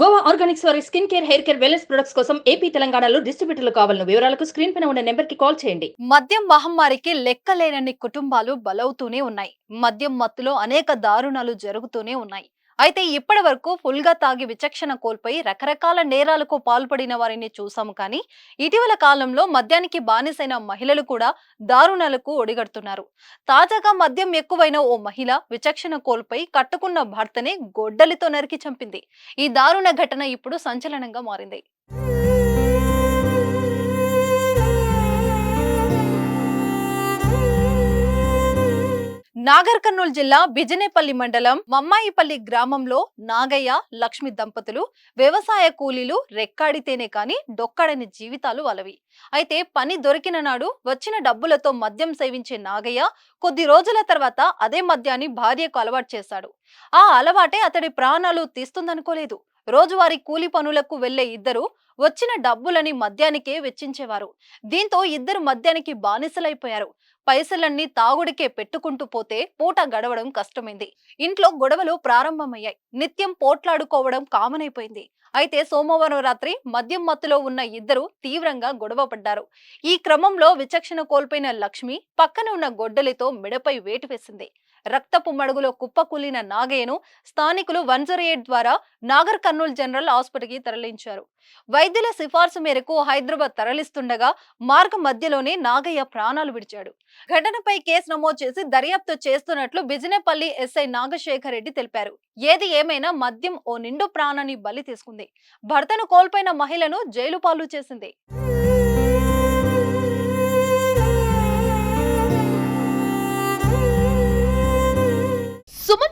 Goa organics వారి skin care hair care wellness products కోసం AP తెలంగాణలో డిస్ట్రిబ్యూటర్లు కావాలను వివరాలకు స్క్రీన్ పైన ఉన్న నెంబర్కి కాల్ చేయండి. మద్యం మహమ్మారికి లెక్కలేనన్ని కుటుంబాలు బలవుతూనే ఉన్నాయి. మద్యం మత్తులో అనేక దారుణాలు జరుగుతూనే ఉన్నాయి. అయితే ఇప్పటి వరకు ఫుల్గా తాగి విచక్షణ కోల్పోయి రకరకాల నేరాలకు పాల్పడిన వారిని చూసాము కానీ ఇటీవల కాలంలో మద్యానికి బానిసైన మహిళలు కూడా దారుణాలకు ఒడిగడుతున్నారు. తాజాగా మద్యం ఎక్కువైన ఓ మహిళ విచక్షణ కోల్పోయి కట్టుకున్న భర్తనే గొడ్డలితో నరికి చంపింది. ఈ దారుణ ఘటన ఇప్పుడు సంచలనంగా మారింది. నాగర్ కర్నూలు జిల్లా బిజినేపల్లి మండలం మమ్మాయిపల్లి గ్రామంలో నాగయ్య లక్ష్మి దంపతులు వ్యవసాయ కూలీలు రెక్కాడితేనే కాని డొక్కడని జీవితాలు వాళ్ళవి. అయితే పని దొరికిన నాడు వచ్చిన డబ్బులతో మద్యం సేవించే నాగయ్య కొద్ది రోజుల తర్వాత అదే మద్యాన్ని భార్యకు అలవాటు చేశాడు. ఆ అలవాటే అతడి ప్రాణాలు తీస్తుందనుకోలేదు. రోజువారీ కూలి పనులకు వెళ్ళే ఇద్దరు వచ్చిన డబ్బులని మద్యానికే వెచ్చించేవారు. దీంతో ఇద్దరు మద్యానికి బానిసలైపోయారు. పైసలన్నీ తాగుడికే పెట్టుకుంటూ పోతే పూట గడవడం కష్టమైంది. ఇంట్లో గొడవలు ప్రారంభమయ్యాయి. నిత్యం పోట్లాడుకోవడం కామన్ అయిపోయింది అయితే సోమవారం రాత్రి మద్యం మత్తులో ఉన్న ఇద్దరు తీవ్రంగా గొడవ పడ్డారు. ఈ క్రమంలో విచక్షణ కోల్పోయిన లక్ష్మి పక్కన ఉన్న గొడ్డలితో మెడపై వేటు వేసింది. రక్తపు మడుగులో కుప్పకూలిన నాగయ్యను స్థానికులు వన్ ద్వారా నాగర్ కర్నూలు జనరల్ హాస్పిటల్కి తరలించారు. వైద్యుల సిఫార్సు మేరకు హైదరాబాద్ తరలిస్తుండగా మార్గ మధ్యలోనే నాగయ్య ప్రాణాలు విడిచాడు. ఘటనపై కేసు నమోదు చేసి దర్యాప్తు చేస్తున్నట్లు బిజినేపల్లి ఎస్ఐ నాగశేఖర్ రెడ్డి తెలిపారు. ఏది ఏమైనా మద్యం ఓ నిండు ప్రాణాన్ని బలి తీసుకుంది. భర్తను కోల్పోయిన మహిళను జైలు పాలు చేసింది.